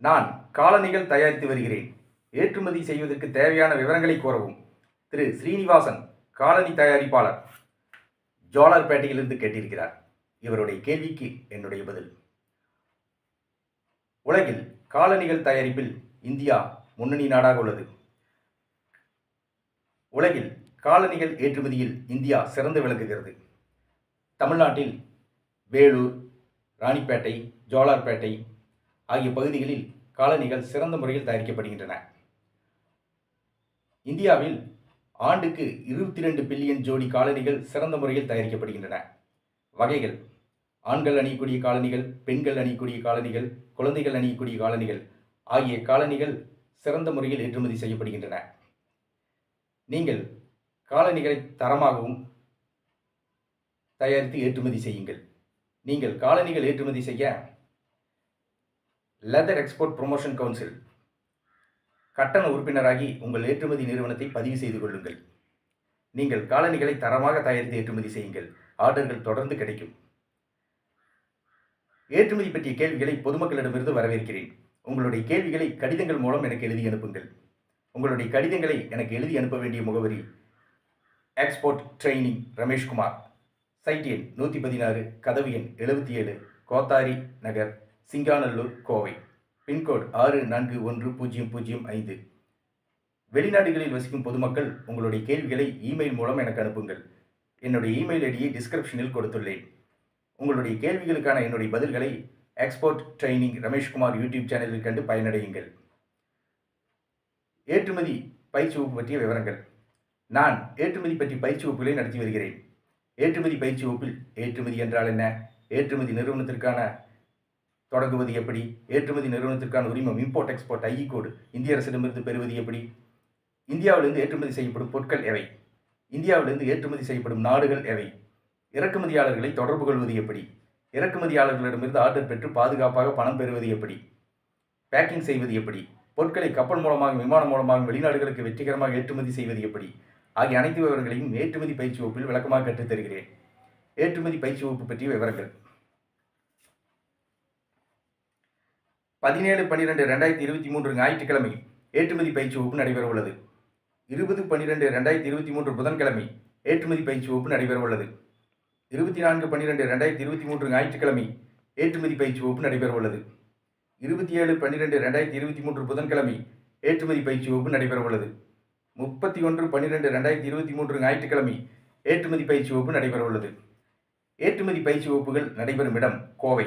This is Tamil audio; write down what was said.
நான் காலணிகள் தயாரித்து வருகிறேன். ஏற்றுமதி செய்வதற்கு தேவையான விவரங்களை கோரவும். திரு ஸ்ரீனிவாசன் காலணி தயாரிப்பாளர். ஜோலார்பேட்டையிலிருந்து கேட்டிருக்கிறார். இவருடைய கேள்விக்கு என்னுடைய பதில். உலகில் காலணிகள் தயாரிப்பில் இந்தியா முன்னணி நாடாக உள்ளது. உலகில் காலணிகள் ஏற்றுமதியில் இந்தியா சிறந்து விளங்குகிறது. தமிழ்நாட்டில் வேலூர் ராணிப்பேட்டை ஜோலார்பேட்டை ஆகிய பகுதிகளில் காலணிகள் சிறந்த முறையில் தயாரிக்கப்படுகின்றன. இந்தியாவில் ஆண்டுக்கு இருபத்தி ரெண்டு பில்லியன் ஜோடி காலணிகள் சிறந்த முறையில் தயாரிக்கப்படுகின்றன. வகைகள் ஆண்கள் அணியக்கூடிய காலணிகள் பெண்கள் அணியக்கூடிய காலணிகள் குழந்தைகள் அணியக்கூடிய காலணிகள் ஆகிய காலணிகள் சிறந்த முறையில் ஏற்றுமதி செய்யப்படுகின்றன. நீங்கள் காலணிகளை தரமாகவும் தயாரித்து ஏற்றுமதி செய்யுங்கள். நீங்கள் காலணிகள் ஏற்றுமதி செய்ய லெதர் எக்ஸ்போர்ட் ப்ரொமோஷன் கவுன்சில் கட்டண உறுப்பினராகி உங்கள் ஏற்றுமதி நிறுவனத்தை பதிவு செய்து கொள்ளுங்கள். நீங்கள் காலணிகளை தரமாக தயாரித்து ஏற்றுமதி செய்யுங்கள். ஆர்டர்கள் தொடர்ந்து கிடைக்கும். ஏற்றுமதி பற்றிய கேள்விகளை பொதுமக்களிடமிருந்து வரவேற்கிறேன். உங்களுடைய கேள்விகளை கடிதங்கள் மூலம் எனக்கு எழுதி அனுப்புங்கள். உங்களுடைய கடிதங்களை எனக்கு எழுதி அனுப்ப வேண்டிய முகவரி எக்ஸ்போர்ட் ட்ரைனிங் ரமேஷ்குமார். சைட் எண் நூற்றி பதினாறு கதவு எண் எழுபத்தி ஏழு கோத்தாரி நகர் சிங்காநல்லூர் கோவை. பின்கோட் ஆறு நான்கு ஒன்று பூஜ்ஜியம் பூஜ்ஜியம் ஐந்து. வெளிநாடுகளில் வசிக்கும் பொதுமக்கள் உங்களுடைய கேள்விகளை இமெயில் மூலம் எனக்கு அனுப்புங்கள். என்னுடைய இமெயில் ஐடியை டிஸ்கிரிப்ஷனில் கொடுத்துள்ளேன். உங்களுடைய கேள்விகளுக்கான என்னுடைய பதில்களை எக்ஸ்போர்ட் ட்ரைனிங் ரமேஷ்குமார் யூடியூப் சேனலில் கண்டு பயனடையுங்கள். ஏற்றுமதி பயிற்சி வகுப்பு பற்றிய விவரங்கள். நான் ஏற்றுமதி பற்றி பயிற்சி வகுப்புகளை நடத்தி வருகிறேன். ஏற்றுமதி பயிற்சி வகுப்பில் ஏற்றுமதி என்றால் என்ன? ஏற்றுமதி நிறுவனத்திற்கான தொடங்குவது எப்படி? ஏற்றுமதி நிறுவனத்திற்கான உரிமம் இம்போர்ட் எக்ஸ்போர்ட் ஐஇ கோடு இந்திய அரசிடமிருந்து பெறுவது எப்படி? இந்தியாவிலிருந்து ஏற்றுமதி செய்யப்படும் பொருட்கள் எவை? இந்தியாவிலிருந்து ஏற்றுமதி செய்யப்படும் நாடுகள் எவை? இறக்குமதியாளர்களை தொடர்பு கொள்வது எப்படி? இறக்குமதியாளர்களிடமிருந்து ஆர்டர் பெற்று பாதுகாப்பாக பணம் பெறுவது எப்படி? பேக்கிங் செய்வது எப்படி? பொருட்களை கப்பல் மூலமாக விமானம் மூலமாக வெளிநாடுகளுக்கு வெற்றிகரமாக ஏற்றுமதி செய்வது எப்படி? ஆகிய அனைத்து விவரங்களையும் ஏற்றுமதி பயிற்சி வகுப்பில் விளக்கமாக கற்றுத் தருகிறேன் ஏற்றுமதி பயிற்சி வகுப்பு பற்றிய விவரங்கள். பதினேழு பன்னிரெண்டு ரெண்டாயிரத்தி இருபத்தி மூன்று ஞாயிற்றுக்கிழமை ஏற்றுமதி பயிற்சி வகுப்பு நடைபெற உள்ளது இருபது பன்னிரெண்டு ரெண்டாயிரத்தி இருபத்தி மூன்று புதன்கிழமை ஏற்றுமதி பயிற்சி வகுப்பு நடைபெற உள்ளது இருபத்தி நான்கு பன்னிரெண்டு ரெண்டாயிரத்தி இருபத்தி மூன்று ஞாயிற்றுக்கிழமை ஏற்றுமதி பயிற்சி வகுப்பு நடைபெற உள்ளது இருபத்தி ஏழு பன்னிரெண்டு ரெண்டாயிரத்தி இருபத்தி மூன்று புதன்கிழமை ஏற்றுமதி பயிற்சி வகுப்பு நடைபெற உள்ளது முப்பத்தி ஒன்று பன்னிரெண்டு ரெண்டாயிரத்தி இருபத்தி மூன்று ஞாயிற்றுக்கிழமை ஏற்றுமதி பயிற்சி வகுப்பு நடைபெற உள்ளது ஏற்றுமதி பயிற்சி வகுப்புகள் நடைபெறும் இடம் கோவை.